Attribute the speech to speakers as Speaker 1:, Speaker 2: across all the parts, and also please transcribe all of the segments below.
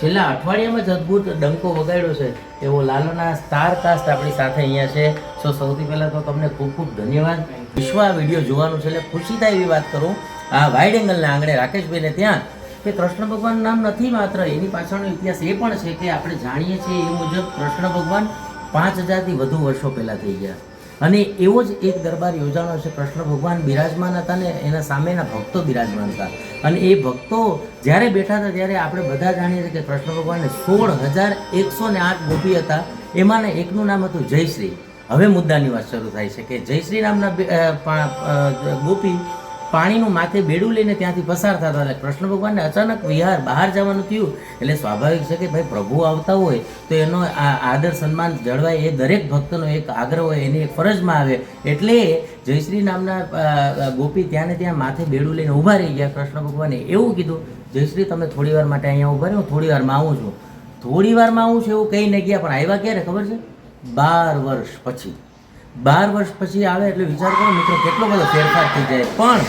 Speaker 1: છેલ્લા અઠવાડિયામાં જ અદ્ભુત ડંકો વગાડ્યો છે. એવો લાલોના સ્ટાર કાસ્ટ આપણી સાથે અહીંયા છે. સો સૌથી પહેલાં તો તમને ખૂબ ખૂબ ધન્યવાદ. વિશ્વ આ વીડિયો જોવાનું છે એટલે ખુશી થાય એવી વાત કરું. આ વાઇડ એંગલના આંગણે રાકેશભાઈને ત્યાં કે કૃષ્ણ ભગવાન નામ નથી માત્ર, એની પાછળનો ઇતિહાસ એ પણ છે કે આપણે જાણીએ છીએ એ મુજબ કૃષ્ણ ભગવાન પાંચ હજારથી વધુ વર્ષો પહેલાં થઈ ગયા. અને એવો જ એક દરબાર યોજાણો છે, કૃષ્ણ ભગવાન બિરાજમાન હતા ને એના સામેના ભક્તો બિરાજમાન હતા. અને એ ભક્તો જ્યારે બેઠા હતા ત્યારે આપણે બધા જાણીએ છીએ કે કૃષ્ણ ભગવાનને સોળ હજાર એકસો ને આઠ ગોપી હતા. એમાંને એકનું નામ હતું જયશ્રી. હવે મુદ્દાની વાત શરૂ થાય છે કે જયશ્રી નામના ગોપી પાણીનું માથે બેડું લઈને ત્યાંથી પસાર થતા હતા. કૃષ્ણ ભગવાનને અચાનક વિહાર બહાર જવાનું થયું. એટલે સ્વાભાવિક છે કે ભાઈ પ્રભુ આવતા હોય તો એનો આ આદર સન્માન જળવાય એ દરેક ભક્તનો એક આગ્રહ હોય, એની એક ફરજમાં આવે. એટલે જયશ્રી નામના ગોપી ત્યાં ને ત્યાં માથે બેડું લઈને ઊભા રહી ગયા. કૃષ્ણ ભગવાને એવું કીધું, જયશ્રી, તમે થોડી વાર માટે અહીંયા ઊભા રહ્યો થોડી વારમાં આવું છું. થોડી વારમાં આવું છું એવું કંઈ ન ગયા, પણ આવ્યા ક્યારે ખબર છે? બાર વર્ષ પછી. બાર વર્ષ પછી આવે એટલે વિચાર કરો મિત્રો, કેટલો બધો ફેરફાર થઈ જાય. પણ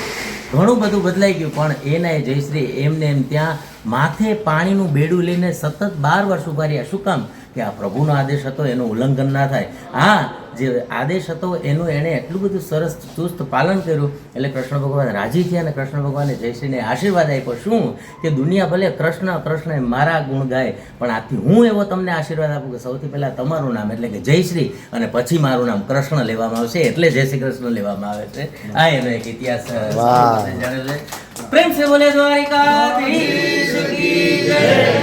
Speaker 1: ઘણું બધું બદલાઈ ગયું. પણ એના જયશ્રી, એમને એમ ત્યાં માથે પાણીનું બેડું લઈને સતત બાર વર્ષ ઊભા રહ્યા. શું કામ? કે આ પ્રભુનો આદેશ હતો એનું ઉલ્લંઘન ના થાય. હા જે આદેશ હતો એનું એણે એટલું બધું સરસ ચુસ્ત પાલન કર્યું. એટલે કૃષ્ણ ભગવાન રાજી થયા અને કૃષ્ણ ભગવાને જયશ્રીને આશીર્વાદ આપ્યો. શું? કે દુનિયા ભલે કૃષ્ણ કૃષ્ણ મારા ગુણ ગાય પણ આથી હું એવો તમને આશીર્વાદ આપું કે સૌથી પહેલાં તમારું નામ એટલે કે જયશ્રી અને પછી મારું નામ કૃષ્ણ લેવામાં આવશે. એટલે જય શ્રી કૃષ્ણ લેવામાં આવે છે. આ એનો એક ઇતિહાસ જાણે છે. પ્રેમ સે બોલે દ્વારિકા જય.